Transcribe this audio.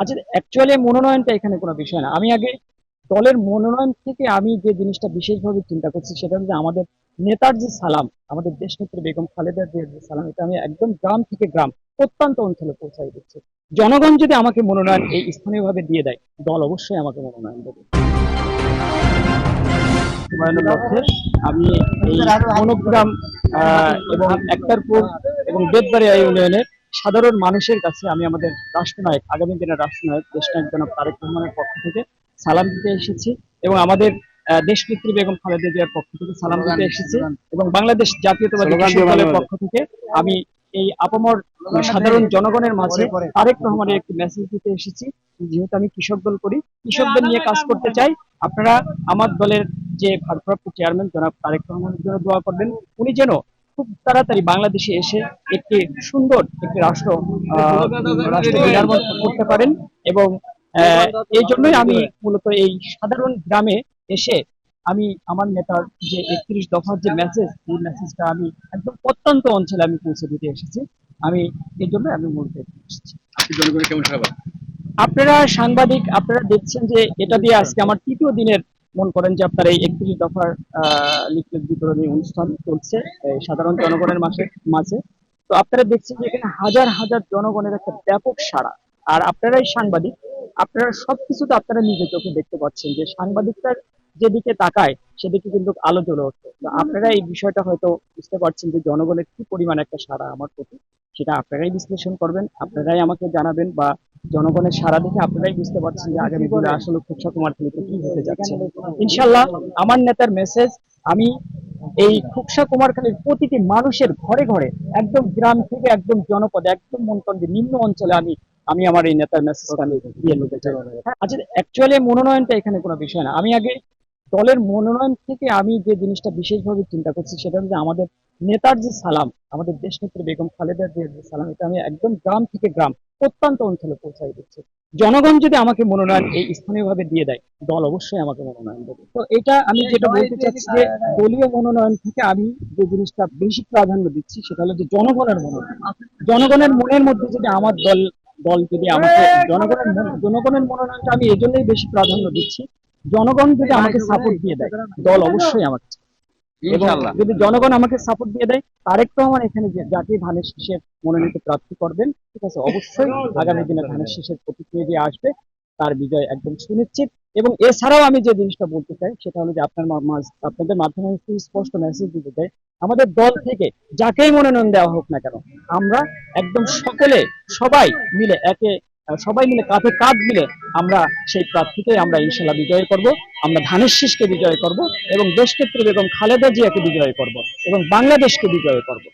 আচ্ছা অ্যাকচুয়ালি মনোনয়নটা এখানে কোনো বিষয় না। আমি আগে দলের মনোনয়ন থেকে আমি যে জিনিসটা বিশেষভাবে চিন্তা করছি সেটা হচ্ছে আমাদের নেতার যে সালাম, আমাদের দেশ নেত্রী বেগম খালেদা জিয়ার যে সালাম, এটা আমি একদম গ্রাম থেকে গ্রাম, প্রত্যন্ত অঞ্চলে পৌঁছাই দিচ্ছি। জনগণ যদি আমাকে মনোনয়ন এই স্থানীয়ভাবে দিয়ে দেয়, দল অবশ্যই আমাকে মনোনয়ন দেবে। আমি এই মনোগ্রাম এবং একটারপুর এবং বেদবাড়িয়া ইউনিয়নের সাধারণ মানুষের কাছে আমি আমাদের রাষ্ট্রনায়ক আগামী দিনের রাষ্ট্রনায়ক দেশনায়ক জনাব তারেক রহমানের পক্ষ থেকে সালাম দিতে এসেছি এবং আমাদের দেশনেত্রী বেগম খালেদা জিয়ার পক্ষ থেকে সালাম দিতে এসেছি এবং বাংলাদেশ জাতীয়তাবাদী দলের পক্ষ থেকে আমি এই আপামর সাধারণ জনগণের মাঝে তারেক রহমানের একটি মেসেজ দিতে এসেছি। যেহেতু আমি কৃষক দল করি কৃষকদের নিয়ে কাজ করতে চাই আপনারা আমার দলের যে ভারপ্রাপ্ত চেয়ারম্যান জনাব তারেক রহমানের জন্য দোয়া করবেন। উনি যেন খুব তাড়াতাড়ি বাংলাদেশে এসে একটি সুন্দর একটি রাষ্ট্র রাষ্ট্র নির্মাণ করতে পারেন এবং এই জন্যই আমি মূলত এই সাধারণ গ্রামে এসে আমি আমার নেতার যে একত্রিশ দফার যে মেসেজ এই মেসেজটা আমি একদম প্রত্যন্ত অঞ্চলে আমি পৌঁছে দিতে এসেছি। আমি এই জন্য আমি মূলত এসেছি। আপনারা সাংবাদিক আপনারা দেখছেন যে এটা দিয়ে আজকে আমার তৃতীয় দিনের মন করেন যে আপনার এই একত্রিশ দফার লিফলেট বিতরণী অনুষ্ঠান চলছে সাধারণ জনগণের মাঝে মাঝে। তো আপনারা দেখছেন যে এখানে হাজার হাজার জনগণের একটা ব্যাপক সাড়া। আর আপনারাই সাংবাদিক, আপনারা সবকিছুতে আপনারা নিজে চোখে দেখতে পাচ্ছেন যে সাংবাদিকটার যেদিকে তাকায়, সেদিকে কিন্তু আলো জ্বলে ওঠে। তো আপনারা এই বিষয়টা হয়তো বুঝতে পারছেন যে জনগণের কি পরিমাণ একটা সাড়া আমার প্রতি, সেটা আপনারাই বিশ্লেষণ করবেন, আপনারাই আমাকে জানাবেন বা জনগণের সারা দেখে আপনারাই বুঝতে পারছেন যে আগামী দিনে আসলে খুচরা কুমার খেলিতে কি হতে যাচ্ছে। ইনশাল্লাহ আমার নেতার মেসেজ আমি এই খুকসা কুমারখালীর প্রতিটি মানুষের ঘরে ঘরে, একদম গ্রাম থেকে একদম জনপদ, একদম মন করেন যে নিম্ন অঞ্চলে আমি আমি আমার এই নেতার মেসেজটা আমি দিয়ে নিতে চাই। আচ্ছা অ্যাকচুয়ালি মনোনয়নটা এখানে কোনো বিষয় না। আমি আগে দলের মনোনয়ন থেকে আমি যে জিনিসটা বিশেষভাবে চিন্তা করছি, সেটা হচ্ছে আমাদের নেতার যে সালাম, আমাদের দেশ নেত্রী বেগম খালেদা জিয়ার যে সালাম, এটা আমি একদম গ্রাম থেকে গ্রাম, প্রত্যন্ত অঞ্চলে পৌঁছাই দিচ্ছি। জনগণ যদি আমাকে মনোনয়ন এই স্থানীয়ভাবে দিয়ে দেয়, দল অবশ্যই আমাকে মনোনয়ন দেবে। তো এটা আমি যেটা বলতে চাচ্ছি যে দলীয় মনোনয়ন থেকে আমি যে জিনিসটা বেশি প্রাধান্য দিচ্ছি, সেটা হলো যে জনগণের মনোনয়ন। জনগণের মনের মধ্যে যদি আমার দল দল যদি আমাকে, জনগণের জনগণের মনোনয়নটা আমি এজন্যই বেশি প্রাধান্য দিচ্ছি জনগণ যদি আমাকে সাপোর্ট দিয়ে দেয় দল অবশ্যই আমাকে যদি জনগণ আমাকে সাপোর্ট দিয়ে দেয় তারেক আমার এখানে যে- যাকে ধানের শীষের মনোনীত প্রার্থী করবেন ঠিক আছে অবশ্যই আগামী দিনে ধানের শীষের প্রতিক্রিয়া দিয়ে আসবে তার বিজয় একদম সুনিশ্চিত। এবং এছাড়াও আমি যে জিনিসটা বলতে চাই সেটা হলো যে আপনার মাঝ- আপনাদের মাধ্যমে একটু স্পষ্ট মেসেজ দিতে চাই। আমাদের দল থেকে যাকেই মনোনয়ন দেওয়া হোক না কেন আমরা একদম সকলে সবাই মিলে একে সবাই মিলে কাঁধে কাঁধ মিলে আমরা সেই প্রার্থীকে আমরা ইনশাল্লাহ বিজয় করব। আমরা ধানের শীষকে বিজয় করব এবং দেশক্ষেত্রে বেগম খালেদা জিয়াকে বিজয় করব এবং বাংলাদেশকে বিজয় করব।